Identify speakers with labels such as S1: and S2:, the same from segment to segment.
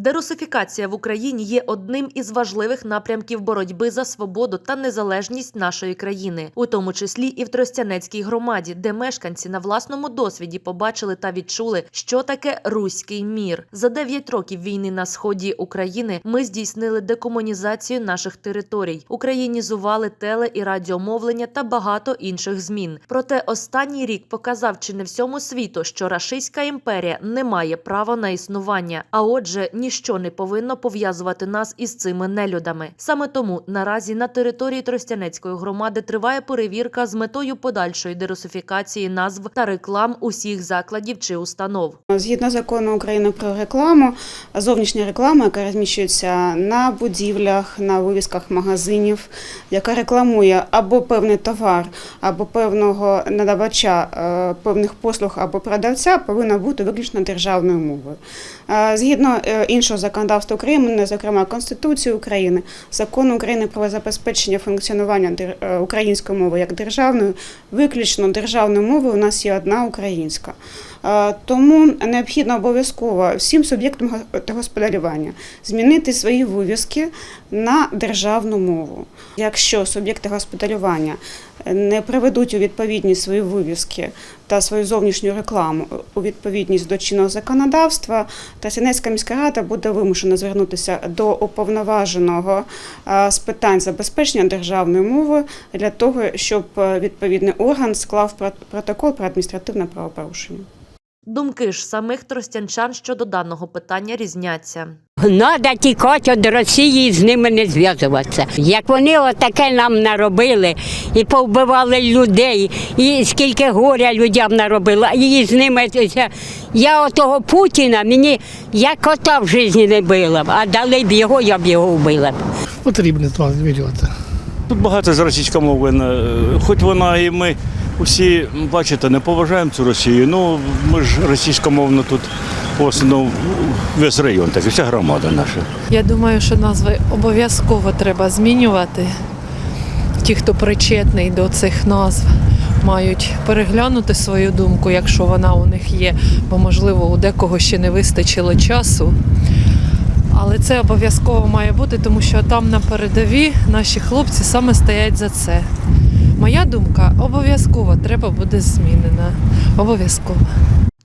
S1: Дерусифікація в Україні є одним із важливих напрямків боротьби за свободу та незалежність нашої країни, у тому числі і в Тростянецькій громаді, де мешканці на власному досвіді побачили та відчули, що таке руський мір. За 9 років війни на сході України ми здійснили декомунізацію наших територій, українізували теле і радіомовлення та багато інших змін. Проте останній рік показав чи не всьому світу, що Рашистська імперія не має права на існування, а отже, ніщо не повинно пов'язувати нас із цими нелюдами. Саме тому наразі на території Тростянецької громади триває перевірка з метою подальшої дерусифікації назв та реклам усіх закладів чи установ.
S2: Згідно закону України про рекламу, зовнішня реклама, яка розміщується на будівлях, на вивісках магазинів, яка рекламує або певний товар, або певного надавача е, певних послуг або продавця, повинна бути виключно державною мовою. Е, Згідно е, іншого законодавства України, зокрема Конституції України, закону України про забезпечення функціонування е, української мови як державної, виключно державною мовою у нас є одна українська. Е, Тому необхідно обов'язково всім суб'єктам господарювання змінити свої вивіски на державну мову. Якщо суб'єкти господарювання не приведуть у відповідність свої вивіски та свою зовнішню рекламу у відповідність до чинного законодавства, Тростянецька міська рада буде вимушена звернутися до уповноваженого е, з питань забезпечення державної мови для того, щоб е, відповідний орган склав про- протокол про адміністративне правопорушення.
S1: Думки ж самих тростянчан щодо даного питання різняться.
S3: Надо тікати від Росії і з ними не зв'язуватися. Як вони отаке нам наробили і повбивали людей, і скільки горя людям наробили, і з ними я отого Путіна мені я кота в житті не била, б, а дали б його, я б його вбила. б.
S4: потрібно то звірювати.
S5: Тут багато з російськомовлено, хоч вона і ми всі, бачите, не поважаємо цю Росію. Ну ми ж російськомовно тут в основному весь район, так і вся громада наша.
S6: Я думаю, що назви обов'язково треба змінювати. Ті, хто причетний до цих назв, мають переглянути свою думку, якщо вона у них є, бо можливо у декого ще не вистачило часу. Але це обов'язково має бути, тому що там на передові наші хлопці саме стоять за це. Моя думка обов'язково треба буде змінена. Обов'язково.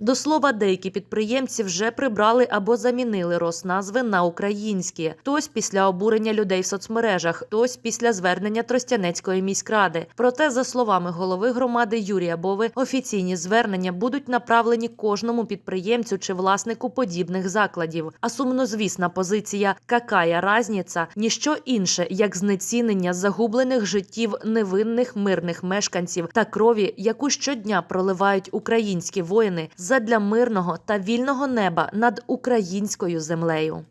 S1: До слова, деякі підприємці вже прибрали або замінили розназви на українські. Хтось після обурення людей в соцмережах, хтось після звернення Тростянецької міськради. Проте, за словами голови громади Юрія Бови, офіційні звернення будуть направлені кожному підприємцю чи власнику подібних закладів. А сумнозвісна позиція «какая разниця» – ніщо інше, як знецінення загублених життів невинних мирних мешканців та крові, яку щодня проливають українські воїни задля мирного та вільного неба над українською землею.